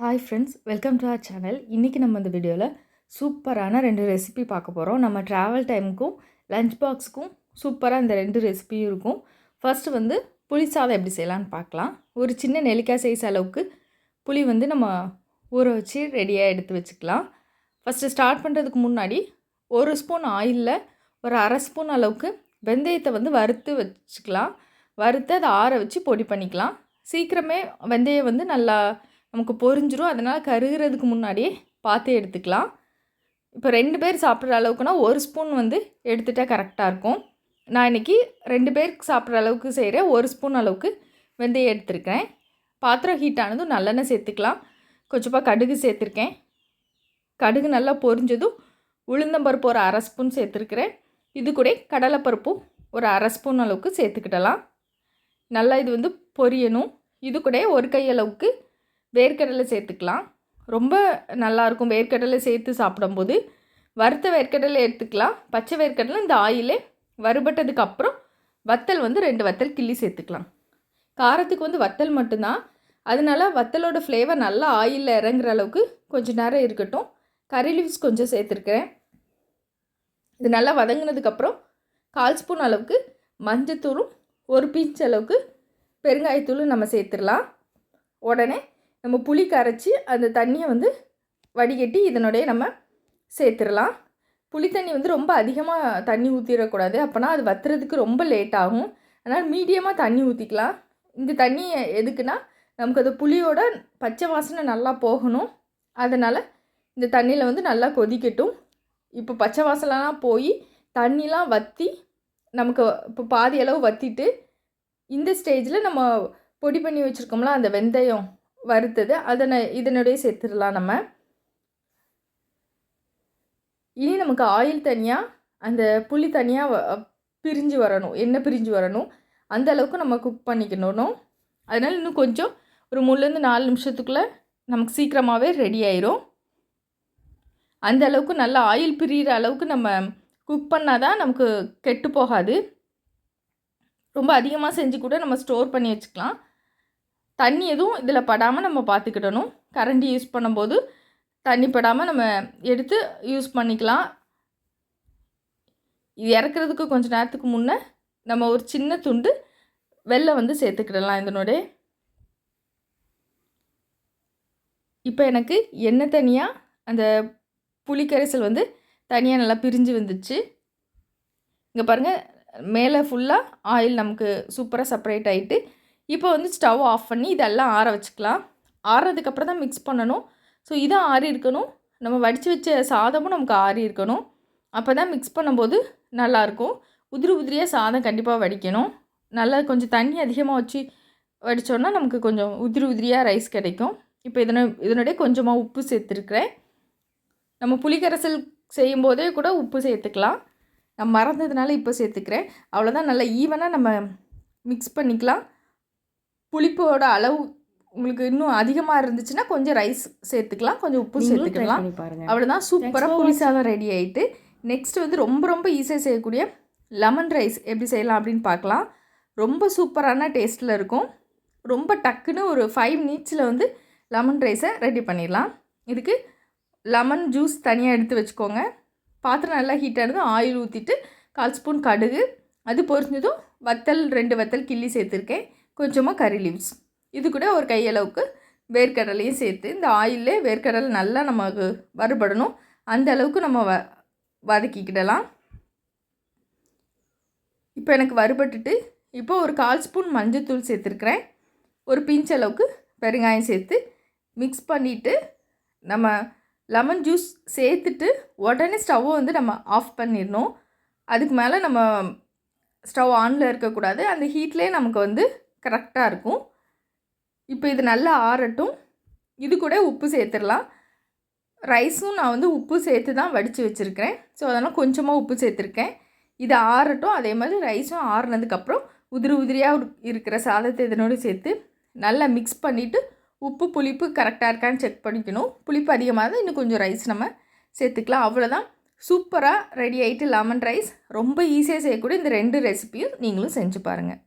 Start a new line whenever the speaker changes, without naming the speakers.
Hi friends welcome to our channel இன்றைக்கி நம்ம இந்த வீடியோவில் சூப்பரான ரெண்டு ரெசிபி பார்க்க போகிறோம் நம்ம ட்ராவல் டைமுக்கும் லஞ்ச் பாக்ஸுக்கும் சூப்பராக இந்த ரெண்டு ரெசிபியும் இருக்கும். ஃபஸ்ட்டு வந்து புளி சாதம் எப்படி செய்யலான்னு பார்க்கலாம். ஒரு சின்ன நெல்லிக்காய் சைஸ் அளவுக்கு புளி வந்து நம்ம ஊற வச்சு ரெடியாக எடுத்து வச்சுக்கலாம். ஃபஸ்ட்டு ஸ்டார்ட் பண்ணுறதுக்கு முன்னாடி ஒரு ஸ்பூன் ஆயிலில் ஒரு அரை ஸ்பூன் அளவுக்கு வெந்தயத்தை வந்து வறுத்து வச்சுக்கலாம். வறுத்து அதை ஆற வச்சு பொடி பண்ணிக்கலாம். சீக்கிரமே வெந்தயம் வந்து நல்லா நமக்கு பொரிஞ்சிரும். அதனால் கருகிறதுக்கு முன்னாடியே பார்த்து எடுத்துக்கலாம். இப்போ ரெண்டு பேர் சாப்பிட்ற அளவுக்குனா ஒரு ஸ்பூன் வந்து எடுத்துட்டால் கரெக்டாக இருக்கும். நான் இன்றைக்கி ரெண்டு பேருக்கு சாப்பிட்ற அளவுக்கு செய்கிறேன் ஒரு ஸ்பூன் அளவுக்கு வெந்தயம் எடுத்துருக்கேன் பாத்திரம் ஹீட் ஆனதும் நல்லெண்ணெய் சேர்த்துக்கலாம். கொஞ்சமாக கடுகு சேர்த்துருக்கேன். கடுகு நல்லா பொரிஞ்சதும் உளுந்தம்பருப்பு ஒரு அரை ஸ்பூன் சேர்த்துருக்குறேன். இது கூட கடலைப்பருப்பும் ஒரு அரை ஸ்பூன் அளவுக்கு சேர்த்துக்கிடலாம். நல்லா இது வந்து பொரியணும். இது கூட ஒரு கை அளவுக்கு வேர்க்கடலை சேர்த்துக்கலாம். ரொம்ப நல்லாயிருக்கும் வேர்க்கடலை சேர்த்து சாப்பிடும்போது. வறுத்த வேர்க்கடலை எடுத்துக்கலாம். பச்சை வேர்க்கடலை இந்த ஆயிலே வறுபட்டதுக்கு அப்புறம் வத்தல் வந்து ரெண்டு வத்தல் கிள்ளி சேர்த்துக்கலாம். காரத்துக்கு வந்து வத்தல் மட்டும்தான். அதனால வத்தலோட ஃப்ளேவர் நல்லா ஆயிலில் இறங்குற அளவுக்கு கொஞ்சம் நேரம் இருக்கட்டும். கறி லீவ்ஸ் கொஞ்சம் சேர்த்துருக்கிறேன். இது நல்லா வதங்கினதுக்கப்புறம் கால் ஸ்பூன் அளவுக்கு மஞ்சத்தூளும் ஒரு பீச் அளவுக்கு பெருங்காயத்தூளும் நம்ம சேர்த்துடலாம். உடனே நம்ம புளி கரைச்சி அந்த தண்ணியை வந்து வடிகட்டி இதனுடைய நம்ம சேர்த்துடலாம். புளி தண்ணி வந்து ரொம்ப அதிகமாக தண்ணி ஊற்றிடக்கூடாது அப்போனா அது வத்துறதுக்கு ரொம்ப லேட் ஆகும். அதனால் மீடியமாக தண்ணி ஊற்றிக்கலாம் இந்த தண்ணி எதுக்குன்னா நமக்கு அது புளியோட பச்சை வாசனை நல்லா போகணும். அதனால் இந்த தண்ணியில் வந்து நல்லா கொதிக்கட்டும். இப்போ பச்சை வாசலாம் போய் தண்ணிலாம் வற்றி நமக்கு இப்போ பாதி அளவு வற்றிட்டு இந்த ஸ்டேஜில் நம்ம பொடி பண்ணி வச்சுருக்கோம்ல அந்த வெந்தயம் வறுத்தது அதனை இதனுடைய சேர்த்துடலாம் நம்ம. இனி நமக்கு ஆயில் தனியாக அந்த புளி தனியாக பிரிஞ்சு வரணும். எண்ணெய் பிரிஞ்சு வரணும். அந்த அளவுக்கு நம்ம குக் பண்ணிக்கணும். அதனால் இன்னும் கொஞ்சம் ஒரு மூணுலேருந்து நாலு நிமிஷத்துக்குள்ளே நமக்கு சீக்கிரமாகவே ரெடி ஆயிரும். அந்த அளவுக்கு நல்லா ஆயில் பிரிகிற அளவுக்கு நம்ம குக் பண்ணால் தான் நமக்கு கெட்டு போகாது. ரொம்ப அதிகமாக செஞ்சு கூட நம்ம ஸ்டோர் பண்ணி வச்சுக்கலாம். தண்ணி எதுவும் இதில் படாமல் நம்ம பார்த்துக்கிடணும் கரண்டி யூஸ் பண்ணும்போது தண்ணி படாமல் நம்ம எடுத்து யூஸ் பண்ணிக்கலாம். இது இறக்குறதுக்கு கொஞ்சம் நேரத்துக்கு முன்னே நம்ம ஒரு சின்ன துண்டு வெள்ளை வந்து சேர்த்துக்கிடலாம் இதனோட. இப்போ எனக்கு எண்ணெய் தனியாக அந்த புளிக்கரைசல் வந்து தனியாக நல்லா பிரிஞ்சு வந்துச்சு. இங்கே பாருங்கள் மேலே ஃபுல்லாக ஆயில் நமக்கு சூப்பராக செப்பரேட் ஆகிட்டு இப்போ வந்து ஸ்டவ் ஆஃப் பண்ணி இதெல்லாம் ஆற வச்சுக்கலாம். ஆறுறதுக்கப்புறம் தான் மிக்ஸ் பண்ணணும். ஸோ இதான் ஆறி இருக்கணும். நம்ம வடித்து வச்ச சாதமும் நமக்கு ஆறி இருக்கணும். அப்போ தான் மிக்ஸ் பண்ணும்போது நல்லாயிருக்கும் உதிரி உதிரியாக சாதம் கண்டிப்பாக வடிக்கணும். நல்லா கொஞ்சம் தண்ணி அதிகமாக வச்சு வடித்தோன்னா நமக்கு கொஞ்சம் உதிரி உதிரியாக ரைஸ் கிடைக்கும். இப்போ இதனை இதனுடைய கொஞ்சமாக உப்பு சேர்த்துருக்குறேன். நம்ம புளிக்கரைசல் செய்யும்போதே கூட உப்பு சேர்த்துக்கலாம். நான் மறந்ததுனால இப்போ சேர்த்துக்கிறேன். அவ்வளோதான் நல்லா ஈவனாக நம்ம மிக்ஸ் பண்ணிக்கலாம். புளிப்போட அளவு உங்களுக்கு இன்னும் அதிகமாக இருந்துச்சுன்னா கொஞ்சம் ரைஸ் சேர்த்துக்கலாம் கொஞ்சம் உப்பு சேர்த்துக்கலாம். அவ்வளோதான் சூப்பராக புளி சாதம் ரெடி ஆகிட்டு நெக்ஸ்ட் வந்து ரொம்ப ரொம்ப ஈஸியாக செய்யக்கூடிய லெமன் ரைஸ் எப்படி செய்யலாம் அப்படின்னு பார்க்கலாம். ரொம்ப சூப்பரான டேஸ்ட்டில் இருக்கும். ரொம்ப டக்குன்னு ஒரு ஃபைவ் மினிட்ஸில் வந்து லெமன் ரைஸை ரெடி பண்ணிடலாம். இதுக்கு லெமன் ஜூஸ் தனியாக எடுத்து வச்சுக்கோங்க. பாத்திரம் நல்லா ஹீட் ஆனதும் ஆயில் ஊற்றிட்டு கால் ஸ்பூன் கடுகு அது பொரிஞ்சதும் வத்தல் ரெண்டு வத்தல் கிள்ளி சேர்த்துருக்கேன். கொஞ்சமாக கறி லீவ்ஸ் இது கூட ஒரு கையளவுக்கு வேர்க்கடலையும் சேர்த்து இந்த ஆயிலே வேர்க்கடலை நல்லா நமக்கு வறுபடணும். அந்த அளவுக்கு நம்ம வ வதக்கிக்கிடலாம். இப்போ எனக்கு வறுபட்டுட்டு இப்போ ஒரு கால் ஸ்பூன் மஞ்சத்தூள் சேர்த்துருக்குறேன். ஒரு பிஞ்ச் அளவுக்கு பெருங்காயம் சேர்த்து மிக்ஸ் பண்ணிவிட்டு நம்ம லெமன் ஜூஸ் சேர்த்துட்டு உடனே ஸ்டவ்வை வந்து நம்ம ஆஃப் பண்ணிடணும். அதுக்கு மேலே நம்ம ஸ்டவ் ஆனில் இருக்கக்கூடாது. அந்த ஹீட்லேயே நமக்கு வந்து கரெக்டாக இருக்கும். இப்போ இது நல்லா ஆறட்டும். இது கூட உப்பு சேர்த்துடலாம். ரைஸும் நான் வந்து உப்பு சேர்த்து தான் வடித்து வச்சுருக்கிறேன். ஸோ அதனால் கொஞ்சமாக உப்பு சேர்த்துருக்கேன். இது ஆறட்டும். அதே மாதிரி ரைஸும் ஆறுனதுக்கப்புறம் உதிரி உதிரியாக இருக்கிற சாதத்தை இதனோடு சேர்த்து நல்லா மிக்ஸ் பண்ணிவிட்டு உப்பு புளிப்பு கரெக்டாக இருக்கான்னு செக் பண்ணிக்கணும். புளிப்பு அதிகமாக தான் இன்னும் கொஞ்சம் ரைஸ் நம்ம சேர்த்துக்கலாம். அவ்வளோதான் சூப்பராக ரெடி ஆகிட்டு லெமன் ரைஸ் ரொம்ப ஈஸியாக செய்யக்கூடிய இந்த ரெண்டு ரெசிப்பியும் நீங்களும் செஞ்சு பாருங்கள்